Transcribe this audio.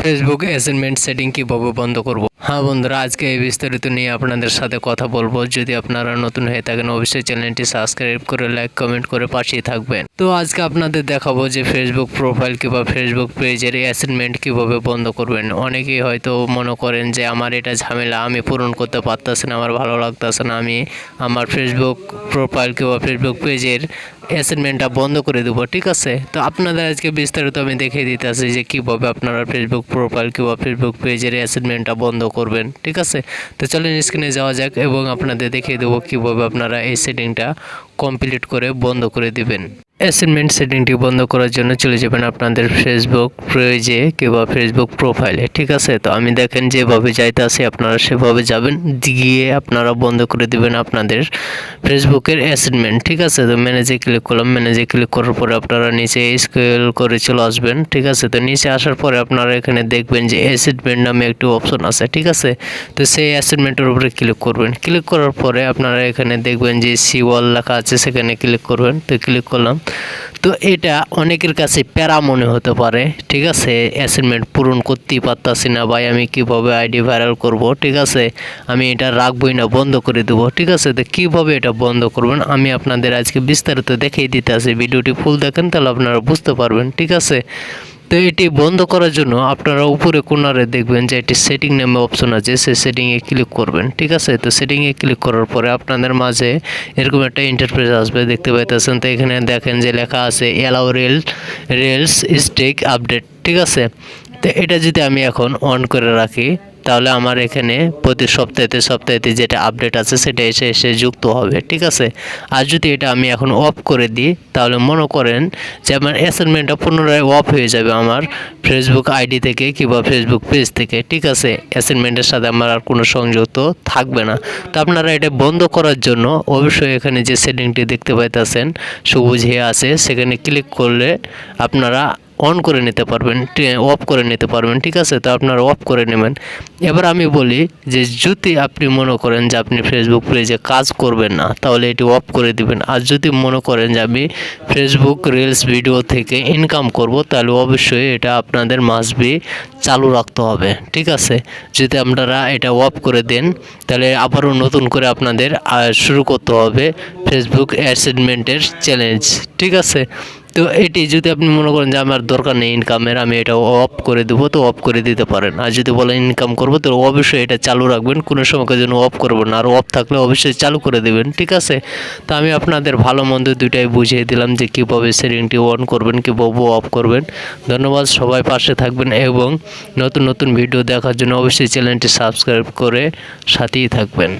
Facebook assignment setting কীভাবে বন্ধ করব? হ্যাঁ বন্ধুরা, আজকে এই বিস্তারিত নিয়ে আপনাদের সাথে কথা বলব। যদি আপনারা নতুন হয়ে থাকেন, অবশ্যই চ্যানেলটি সাবস্ক্রাইব করে লাইক কমেন্ট করে পাশেই থাকবেন। তো আজকে আপনাদের দেখাবো যে ফেসবুক প্রোফাইল কিংবা ফেসবুক পেজের অ্যাসাইনমেন্ট কীভাবে বন্ধ করবেন। অনেকেই হয়তো মনে করেন যে আমার এটা ঝামেলা, আমি পূরণ করতে পারতেছি না, আমার ভালো লাগতেছে না, আমি আমার ফেসবুক প্রোফাইল কিংবা ফেসবুক পেজের অ্যাসাইনমেন্টটা বন্ধ করে দেবো, ঠিক আছে? তো আপনাদের আজকে বিস্তারিত আমি দেখিয়ে দিতেছি যে কীভাবে আপনারা ফেসবুক প্রোফাইল কিংবা ফেসবুক পেজের অ্যাসাইনমেন্টটা বন্ধ করবেন, ঠিক আছে? তো চলেন স্ক্রিনে যাওয়া যাক এবং আপনাদের দেখিয়ে দেবো কীভাবে আপনারা এই সেটিংটা কমপ্লিট করে বন্ধ করে দিবেন। অ্যাসাইনমেন্ট সেটিংটি বন্ধ করার জন্য চলে যাবেন আপনাদের ফেসবুক পেজে কিংবা ফেসবুক প্রোফাইলে ঠিক আছে? তো আমি দেখেন যেভাবে যাইতে আসি আপনারা সেভাবে যাবেন, গিয়ে আপনারা বন্ধ করে দিবেন আপনাদের ফেসবুকের অ্যাসাইনমেন্ট ঠিক আছে? তো ম্যানেজে ক্লিক করলাম ম্যানেজে ক্লিক করার পরে আপনারা নিচে স্কেল করে চলে আসবেন, ঠিক আছে? তো নিচে আসার পরে আপনারা এখানে দেখবেন যে অ্যাসাইনমেন্ট নামে একটি অপশন আছে, ঠিক আছে? তো সেই অ্যাসাইনমেন্টের উপরে ক্লিক করবেন ক্লিক করার পরে আপনারা এখানে দেখবেন যে সি ওয়াল লেখা আছে, সেখানে ক্লিক করবেন, তো ক্লিক করলাম। তো এটা অনেকের কাছে প্যারা মনে হতে পারে, ঠিক আছে? অ্যাসাইনমেন্ট পূরণ করতেই পারতাছি না ভাই, আমি কীভাবে আইডি ভাইরাল করব, ঠিক আছে? আমি এটা রাখবই না, বন্ধ করে দেবো, ঠিক আছে? তো কীভাবে এটা বন্ধ করবেন? আমি আপনাদের আজকে বিস্তারিত দেখিয়ে দিতে আছি ভিডিওটি ফুল দেখেন তাহলে আপনারা বুঝতে পারবেন, ঠিক আছে? তো এটি বন্ধ করার জন্য আপনারা উপরে কোনারে দেখবেন যে এটি সেটিং নামে অপশন আছে। সেই সেটিংয়ে ক্লিক করবেন, ঠিক আছে? তো সেটিংয়ে ক্লিক করার পরে আপনাদের মাঝে এরকম একটা ইন্টারফেস আসবে, দেখতে পাইতেছেন? তো এখানে দেখেন যে লেখা আছে অ্যালাউ রেল রেলস স্টেক আপডেট ঠিক আছে? তো এটা যদি আমি এখন অন করে রাখি তাহলে আমার এখানে প্রতি সপ্তাহেতে সপ্তাহেতে যেটা আপডেট আছে সেটা এসে এসে যুক্ত হবে, ঠিক আছে? আর যদি এটা আমি এখন অফ করে দিই, তাহলে মনে করেন যে আমার অ্যাসাইনমেন্টটা পুনরায় অফ হয়ে যাবে আমার ফেসবুক আইডি থেকে কিংবা ফেসবুক পেজ থেকে, ঠিক আছে? অ্যাসাইনমেন্টের সাথে আমার আর কোনো সংযুক্ত থাকবে না। তো আপনারা এটা বন্ধ করার জন্য অবশ্যই এখানে যে সেটিংটি দেখতে পাইতেছেন, সবুজ হয়ে আছে, সেখানে ক্লিক করলে আপনারা অন করে নিতে পারবেন অফ করে নিতে পারবেন, ঠিক আছে? তো আপনারা অফ করে নেবেন। এবার আমি বলি যে, যদি আপনি মনে করেন যে, আপনি ফেসবুক পেজে কাজ করবেন না, তাহলে এটি অফ করে দিবেন। আর যদি মনে করেন যে, আমি ফেসবুক রিলস ভিডিও থেকে ইনকাম করব, তাহলে অবশ্যই এটা আপনাদের মাসবি চালু রাখতে হবে, ঠিক আছে? যদি আপনারা এটা অফ করে দেন, তাহলে আবারও নতুন করে আপনাদের শুরু করতে হবে ফেসবুক অ্যাসাইনমেন্টের চ্যালেঞ্জ ঠিক আছে? তো এটি যদি আপনি মনে করেন যে আমার দরকার নেই ইনকামের আমি এটা অফ করে দেবো, তো অফ করে দিতে পারেন। আর যদি বলেন ইনকাম করব, তো অবশ্যই এটা চালু রাখবেন। কোনো সময়কে যেন অফ করবেন না। আর অফ থাকলে অবশ্যই চালু করে দেবেন, ঠিক আছে? তো আমি আপনাদের ভালো মন্দ দুইটাই বুঝিয়ে দিলাম যে কীভাবে সেটিংটি অন করবেন, কীভাবে অফ করবেন। ধন্যবাদ, সবাই পাশে থাকবেন এবং নতুন নতুন ভিডিও দেখার জন্য অবশ্যই চ্যানেলটি সাবস্ক্রাইব করে সাথেই থাকবেন।